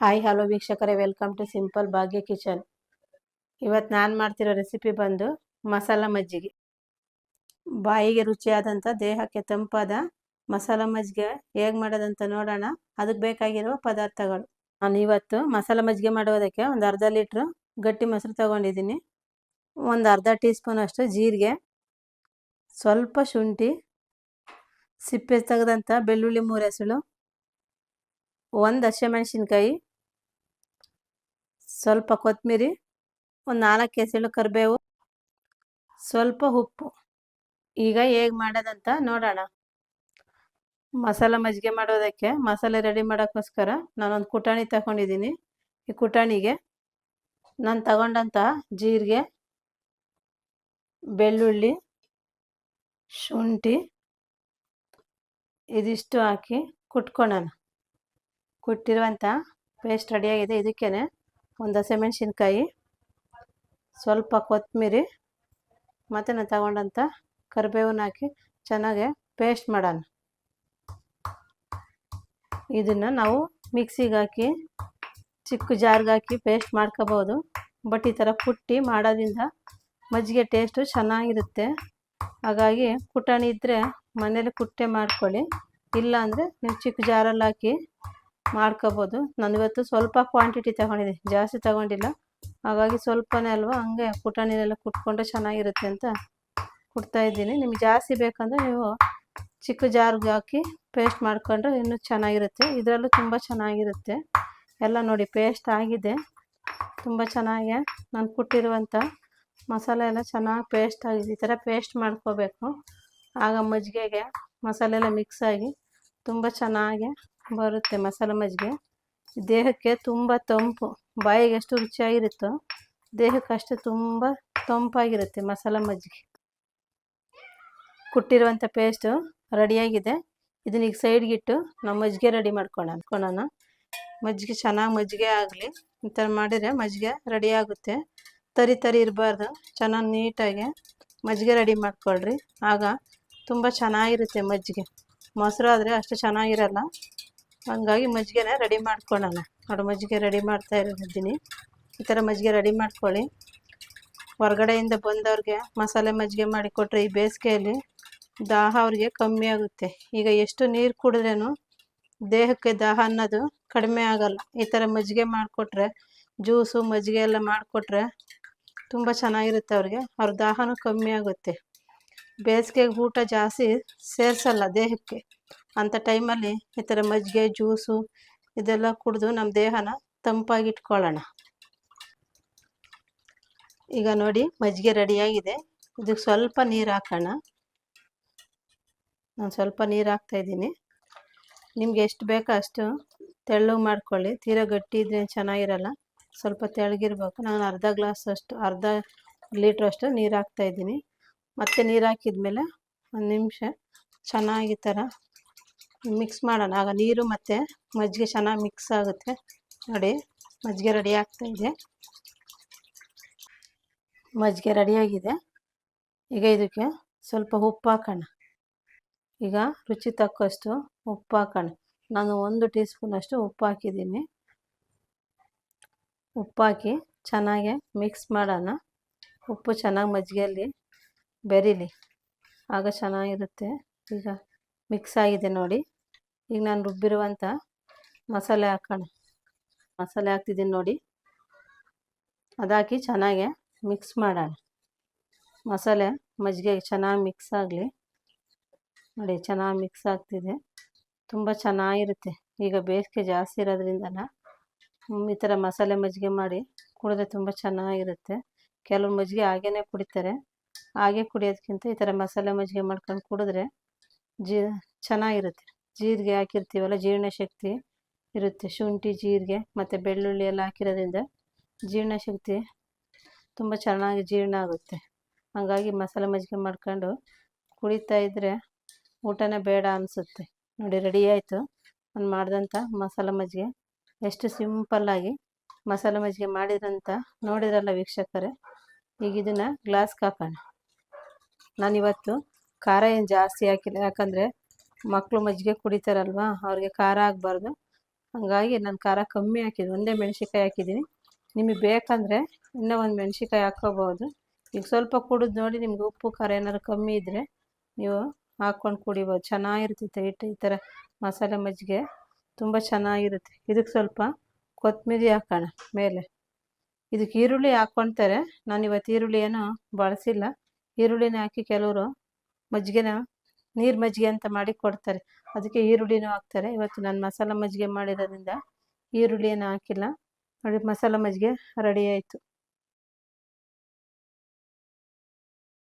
Hi hello ವೀಕ್ಷಕರೇ welcome to simple Bhagya kitchen ಇವತ್ತು ನಾನು ಮಾಡ್ತಿರೋ ರೆಸಿಪಿ ಬಂದು ಮಸಾಲ ಮಜ್ಜಿಗೆ. ಬಾಯಿಗೆ ರುಚಿಯಾದಂಥ ದೇಹಕ್ಕೆ ತಂಪಾದ ಮಸಾಲ ಮಜ್ಜಿಗೆ ಹೇಗೆ ಮಾಡೋದಂತ ನೋಡೋಣ. ಅದಕ್ಕೆ ಬೇಕಾಗಿರುವ ಪದಾರ್ಥಗಳು. ನಾನು ಇವತ್ತು ಮಸಾಲ ಮಜ್ಜಿಗೆ ಮಾಡೋದಕ್ಕೆ ಒಂದು ಅರ್ಧ ಲೀಟ್ರ್ ಗಟ್ಟಿ ಮೊಸರು ತಗೊಂಡಿದ್ದೀನಿ. ಒಂದು ಅರ್ಧ ಟೀ ಸ್ಪೂನ್ ಅಷ್ಟು ಜೀರಿಗೆ, ಸ್ವಲ್ಪ ಶುಂಠಿ, ಸಿಪ್ಪೆ ತೆಗೆದಂಥ ಬೆಳ್ಳುಳ್ಳಿ ಮೂರೆಸಳು, ಒಂದು ಹಸಿಮೆಣಸಿನ್ಕಾಯಿ ಸ್ವಲ್ಪ ಕೊತ್ತಂಬರಿ ಒಂದು ನಾಲ್ಕು ಎಸಳು ಕರಿಬೇವು, ಸ್ವಲ್ಪ ಉಪ್ಪು. ಈಗ ಹೇಗೆ ಮಾಡೋದಂತ ನೋಡೋಣ. ಮಸಾಲ ಮಜ್ಜಿಗೆ ಮಾಡೋದಕ್ಕೆ ಮಸಾಲೆ ರೆಡಿ ಮಾಡೋಕ್ಕೋಸ್ಕರ ನಾನೊಂದು ಕುಟಾಣಿ ತಗೊಂಡಿದ್ದೀನಿ ಈ ಕುಟಾಣಿಗೆ ನಾನು ತಗೊಂಡಂಥ ಜೀರಿಗೆ, ಬೆಳ್ಳುಳ್ಳಿ, ಶುಂಠಿ ಇದಿಷ್ಟು ಹಾಕಿ ಕುಟ್ಕೊಳ್ಳೋಣ ಕುಟ್ಟಿರುವಂಥ ಪೇಸ್ಟ್ ರೆಡಿಯಾಗಿದೆ ಇದಕ್ಕೇ ಒಂದು ಹಸಿಮೆಣ್ಸಿನ್ಕಾಯಿ, ಸ್ವಲ್ಪ ಕೊತ್ತಂಬರಿ ಮತ್ತು ನಾನು ತಗೊಂಡಂಥ ಕರಿಬೇವನ್ನ ಹಾಕಿ ಚೆನ್ನಾಗೆ ಪೇಸ್ಟ್ ಮಾಡೋಣ. ಇದನ್ನು ನಾವು ಮಿಕ್ಸಿಗೆ ಹಾಕಿ, ಚಿಕ್ಕ ಜಾರ್ಗೆ ಹಾಕಿ ಪೇಸ್ಟ್ ಮಾಡ್ಕೋಬೋದು. ಬಟ್ ಈ ಥರ ಕುಟ್ಟಿ ಮಾಡೋದ್ರಿಂದ ಮಜ್ಜಿಗೆ ಟೇಸ್ಟು ಚೆನ್ನಾಗಿರುತ್ತೆ. ಹಾಗಾಗಿ ಪುಟಾಣಿ ಇದ್ದರೆ ಮನೇಲಿ ಕುಟ್ಟೆ ಮಾಡ್ಕೊಳ್ಳಿ. ಇಲ್ಲ ಅಂದರೆ ನೀವು ಚಿಕ್ಕ ಜಾರಲ್ಲಿ ಹಾಕಿ ಮಾಡ್ಕೋಬೋದು. ನಾನು ಇವತ್ತು ಸ್ವಲ್ಪ ಕ್ವಾಂಟಿಟಿ ತಗೊಂಡಿದ್ದೀನಿ ಜಾಸ್ತಿ ತಗೊಂಡಿಲ್ಲ. ಹಾಗಾಗಿ ಸ್ವಲ್ಪನೇ ಅಲ್ವಾ? ಹಂಗೆ ಪುಟಾಣಿನೆಲ್ಲ ಕುಟ್ಕೊಂಡ್ರೆ ಚೆನ್ನಾಗಿರುತ್ತೆ ಅಂತ ಕುಟ್ತಾ ಇದ್ದೀನಿ. ನಿಮ್ಗೆ ಜಾಸ್ತಿ ಬೇಕಂದರೆ ನೀವು ಚಿಕ್ಕ ಜಾರ್ಗೆ ಹಾಕಿ ಪೇಸ್ಟ್ ಮಾಡ್ಕೊಂಡ್ರೆ ಇನ್ನೂ ಚೆನ್ನಾಗಿರುತ್ತೆ. ಇದರಲ್ಲೂ ತುಂಬ ಚೆನ್ನಾಗಿರುತ್ತೆ. ಎಲ್ಲ ನೋಡಿ ಪೇಸ್ಟ್ ಆಗಿದೆ. ತುಂಬ ಚೆನ್ನಾಗಿ ನಾನು ಕುಟ್ಟಿರುವಂಥ ಮಸಾಲೆ ಎಲ್ಲ ಚೆನ್ನಾಗಿ ಪೇಸ್ಟ್ ಆಗಿದೆ. ಈ ಥರ ಪೇಸ್ಟ್ ಮಾಡ್ಕೋಬೇಕು. ಆಗ ಮಜ್ಜಿಗೆಗೆ ಮಸಾಲೆ ಎಲ್ಲ ಮಿಕ್ಸ್ ಆಗಿ ತುಂಬ ಚೆನ್ನಾಗಿ ಬರುತ್ತೆ ಮಸಾಲೆ ಮಜ್ಜಿಗೆ. ದೇಹಕ್ಕೆ ತುಂಬ ತಂಪು. ಬಾಯಿಗೆ ಎಷ್ಟು ರುಚಿಯಾಗಿರುತ್ತೋ ದೇಹಕ್ಕೆ ಅಷ್ಟು ತುಂಬ ತಂಪಾಗಿರುತ್ತೆ ಮಸಾಲೆ ಮಜ್ಜಿಗೆ. ಕುಟ್ಟಿರುವಂಥ ಪೇಸ್ಟು ರೆಡಿಯಾಗಿದೆ. ಇದನ್ನ ಈಗ ಸೈಡ್ಗಿಟ್ಟು ನಾವು ಮಜ್ಜಿಗೆ ರೆಡಿ ಮಾಡ್ಕೊಳ ಅಂದ್ಕೊಳ್ಳೋಣ ಮಜ್ಜಿಗೆ ಚೆನ್ನಾಗಿ ಮಜ್ಜಿಗೆ ಆಗಲಿ. ಈ ಥರ ಮಾಡಿದರೆ ಮಜ್ಜಿಗೆ ರೆಡಿ ಆಗುತ್ತೆ. ತರಿ ತರಿ ಇರಬಾರ್ದು. ಚೆನ್ನಾಗಿ ನೀಟಾಗಿ ಮಜ್ಜಿಗೆ ರೆಡಿ ಮಾಡ್ಕೊಳ್ರಿ. ಆಗ ತುಂಬ ಚೆನ್ನಾಗಿರುತ್ತೆ ಮಜ್ಜಿಗೆ. ಮೊಸರು ಆದರೆ ಅಷ್ಟು ಚೆನ್ನಾಗಿರಲ್ಲ. ಹಂಗಾಗಿ ಮಜ್ಜಿಗೆನ ರೆಡಿ ಮಾಡ್ಕೊಳ್ಳೋಣ ನೋಡಿ, ಮಜ್ಜಿಗೆ ರೆಡಿ ಮಾಡ್ತಾ ಇರೋದಿದ್ದೀನಿ ಈ ಥರ ಮಜ್ಜಿಗೆ ರೆಡಿ ಮಾಡ್ಕೊಳ್ಳಿ. ಹೊರಗಡೆಯಿಂದ ಬಂದವ್ರಿಗೆ ಮಸಾಲೆ ಮಜ್ಜಿಗೆ ಮಾಡಿ ಕೊಟ್ಟರೆ ಈ ಬೇಸಿಗೆಯಲ್ಲಿ ದಾಹ ಅವ್ರಿಗೆ ಕಮ್ಮಿ ಆಗುತ್ತೆ. ಈಗ ಎಷ್ಟು ನೀರು ಕುಡಿದ್ರೇನು ದೇಹಕ್ಕೆ ದಾಹ ಅನ್ನೋದು ಕಡಿಮೆ ಆಗಲ್ಲ. ಈ ಥರ ಮಜ್ಜಿಗೆ ಮಾಡಿಕೊಟ್ರೆ, ಜ್ಯೂಸು, ಮಜ್ಜಿಗೆ ಎಲ್ಲ ಮಾಡಿಕೊಟ್ರೆ ತುಂಬ ಚೆನ್ನಾಗಿರುತ್ತೆ ಅವ್ರಿಗೆ. ಅವ್ರ ದಾಹನೂ ಕಮ್ಮಿ ಆಗುತ್ತೆ. ಬೇಸಿಗೆಗೆ ಊಟ ಜಾಸ್ತಿ ಸೇರಿಸಲ್ಲ ದೇಹಕ್ಕೆ. ಅಂಥ ಟೈಮಲ್ಲಿ ಈ ಥರ ಮಜ್ಜಿಗೆ, ಜ್ಯೂಸು ಇದೆಲ್ಲ ಕುಡಿದು ನಮ್ಮ ದೇಹನ ತಂಪಾಗಿ ಇಟ್ಕೊಳ್ಳೋಣ ಈಗ ನೋಡಿ ಮಜ್ಜಿಗೆ ರೆಡಿಯಾಗಿದೆ. ಇದಕ್ಕೆ ಸ್ವಲ್ಪ ನೀರು ಹಾಕೋಣ. ನಾನು ಸ್ವಲ್ಪ ನೀರು ಹಾಕ್ತಾಯಿದ್ದೀನಿ ನಿಮ್ಗೆ ಎಷ್ಟು ಬೇಕೋ ಅಷ್ಟು ತೆಳ್ಳು ಮಾಡ್ಕೊಳ್ಳಿ. ತೀರಾ ಗಟ್ಟಿ ಇದ್ರೆ ಚೆನ್ನಾಗಿರಲ್ಲ. ಸ್ವಲ್ಪ ತೆಳ್ಳಗಿರ್ಬೇಕು. ನಾನು ಅರ್ಧ ಗ್ಲಾಸ್ ಅಷ್ಟು, ಅರ್ಧ ಲೀಟ್ರ್ ಅಷ್ಟು ನೀರು ಹಾಕ್ತಾಯಿದ್ದೀನಿ ಮತ್ತು ನೀರು ಹಾಕಿದ್ಮೇಲೆ ಒಂದು ನಿಮಿಷ ಚೆನ್ನಾಗಿ ಥರ ಮಿಕ್ಸ್ ಮಾಡೋಣ. ಆಗ ನೀರು ಮತ್ತು ಮಜ್ಜಿಗೆ ಚೆನ್ನಾಗಿ ಮಿಕ್ಸ್ ಆಗುತ್ತೆ. ನೋಡಿ, ಮಜ್ಜಿಗೆ ರೆಡಿ ಆಗ್ತಾ ಇದೆ. ಮಜ್ಜಿಗೆ ರೆಡಿಯಾಗಿದೆ ಈಗ ಇದಕ್ಕೆ ಸ್ವಲ್ಪ ಉಪ್ಪು ಹಾಕೋಣ. ಈಗ ರುಚಿ ತಕ್ಕಷ್ಟು ಉಪ್ಪು ಹಾಕೋಣ. ನಾನು ಒಂದು ಟೀ ಸ್ಪೂನಷ್ಟು ಉಪ್ಪು ಹಾಕಿದ್ದೀನಿ. ಉಪ್ಪು ಹಾಕಿ ಚೆನ್ನಾಗಿ ಮಿಕ್ಸ್ ಮಾಡೋಣ. ಉಪ್ಪು ಚೆನ್ನಾಗಿ ಮಜ್ಜಿಗೆಯಲ್ಲಿ ಬೆರೀಲಿ. ಆಗ ಚೆನ್ನಾಗಿರುತ್ತೆ. ಈಗ ಮಿಕ್ಸ್ ಆಗಿದೆ ನೋಡಿ. ಈಗ ನಾನು ರುಬ್ಬಿರುವಂಥ ಮಸಾಲೆ ಹಾಕೋಣ. ಮಸಾಲೆ ಹಾಕ್ತಿದ್ದೀನಿ ನೋಡಿ. ಅದಾಕಿ ಚೆನ್ನಾಗೆ ಮಿಕ್ಸ್ ಮಾಡೋಣ. ಮಸಾಲೆ ಮಜ್ಜಿಗೆ ಚೆನ್ನಾಗಿ ಮಿಕ್ಸ್ ಆಗಲಿ. ನೋಡಿ ಚೆನ್ನಾಗಿ ಮಿಕ್ಸ್ ಆಗ್ತಿದೆ. ತುಂಬ ಚೆನ್ನಾಗಿರುತ್ತೆ. ಈಗ ಬೇಸಿಗೆ ಜಾಸ್ತಿ ಇರೋದ್ರಿಂದ ಈ ಥರ ಮಸಾಲೆ ಮಜ್ಜಿಗೆ ಮಾಡಿ ಕುಡಿದ್ರೆ ತುಂಬ ಚೆನ್ನಾಗಿರುತ್ತೆ. ಕೆಲವು ಮಜ್ಜಿಗೆ ಹಾಗೇ ಕುಡಿತಾರೆ. ಹಾಗೆ ಕುಡಿಯೋದಕ್ಕಿಂತ ಈ ಥರ ಮಸಾಲೆ ಮಜ್ಜಿಗೆ ಮಾಡ್ಕೊಂಡು ಕುಡಿದ್ರೆ ಜೀ, ಚೆನ್ನಾಗಿರುತ್ತೆ. ಜೀರಿಗೆ ಹಾಕಿರ್ತೀವಲ್ಲ ಜೀರ್ಣಶಕ್ತಿ ಇರುತ್ತೆ. ಶುಂಠಿ, ಜೀರಿಗೆ ಮತ್ತು ಬೆಳ್ಳುಳ್ಳಿ ಎಲ್ಲ ಹಾಕಿರೋದ್ರಿಂದ ಜೀರ್ಣಶಕ್ತಿ ತುಂಬ ಚೆನ್ನಾಗಿ ಜೀರ್ಣ ಆಗುತ್ತೆ. ಹಾಗಾಗಿ ಮಸಾಲೆ ಮಜ್ಜಿಗೆ ಮಾಡ್ಕೊಂಡು ಕುಡಿತಾ ಇದ್ದರೆ ಊಟನೇ ಬೇಡ ಅನಿಸುತ್ತೆ. ನೋಡಿ, ರೆಡಿ ಆಯಿತು. ನಾನು ಮಾಡಿದಂಥ ಮಸಾಲೆ ಮಜ್ಜಿಗೆ. ಎಷ್ಟು ಸಿಂಪಲ್ಲಾಗಿ ಮಸಾಲೆ ಮಜ್ಜಿಗೆ ಮಾಡಿದ್ರಂತ ನೋಡಿದ್ರಲ್ಲ ವೀಕ್ಷಕರೇ. ಈಗ ಇದನ್ನು ಗ್ಲಾಸ್ಗೆ ಹಾಕೋಣ. ನಾನಿವತ್ತು ಖಾರ ಏನು ಜಾಸ್ತಿ ಹಾಕಿಲ್ಲ. ಯಾಕಂದರೆ ಮಕ್ಕಳು ಮಜ್ಜಿಗೆ ಕುಡಿತಾರಲ್ವ, ಅವ್ರಿಗೆ ಖಾರ ಆಗಬಾರ್ದು. ಹಂಗಾಗಿ ನಾನು ಖಾರ ಕಮ್ಮಿ ಹಾಕಿದ್ದೀನಿ ಒಂದೇ ಮೆಣಸಿಕಾಯಿ ಹಾಕಿದ್ದೀನಿ ನಿಮಗೆ ಬೇಕಂದರೆ ಇನ್ನೂ ಒಂದು ಮೆಣಸಿಕಾಯಿ ಹಾಕ್ಕೋಬೋದು ಈಗ ಸ್ವಲ್ಪ ಕುಡಿದು ನೋಡಿ ನಿಮ್ಗೆ ಉಪ್ಪು, ಖಾರ ಏನಾದ್ರು ಕಮ್ಮಿ ಇದ್ದರೆ ನೀವು ಹಾಕ್ಕೊಂಡು ಕುಡಿಬೋದು. ಚೆನ್ನಾಗಿರ್ತೈತೆ ಹಿಟ್ಟು ಈ ಥರ ಮಸಾಲೆ ಮಜ್ಜಿಗೆ, ತುಂಬ ಚೆನ್ನಾಗಿರುತ್ತೆ. ಇದಕ್ಕೆ ಸ್ವಲ್ಪ ಕೊತ್ತಂಬರಿ ಹಾಕೋಣ ಮೇಲೆ. ಇದಕ್ಕೆ ಈರುಳ್ಳಿ ಹಾಕ್ಕೊಳ್ತಾರೆ ನಾನು ಇವತ್ತು ಈರುಳ್ಳಿ ಏನೂ ಬಳಸಿಲ್ಲ. ಈರುಳ್ಳಿನ ಹಾಕಿ ಕೆಲವರು ಮಜ್ಜಿಗೆನ ನೀರು ಮಜ್ಜಿಗೆ ಅಂತ ಮಾಡಿ ಕೊಡ್ತಾರೆ. ಅದಕ್ಕೆ ಈರುಳ್ಳಿನೂ ಹಾಕ್ತಾರೆ. ಇವತ್ತು ನಾನು ಮಸಾಲ ಮಜ್ಜಿಗೆ ಮಾಡಿರೋದ್ರಿಂದ ಈರುಳ್ಳಿ ಏನು ಹಾಕಿಲ್ಲ. ನೋಡಿ ಮಸಾಲ ಮಜ್ಜಿಗೆ ರೆಡಿ ಆಯಿತು.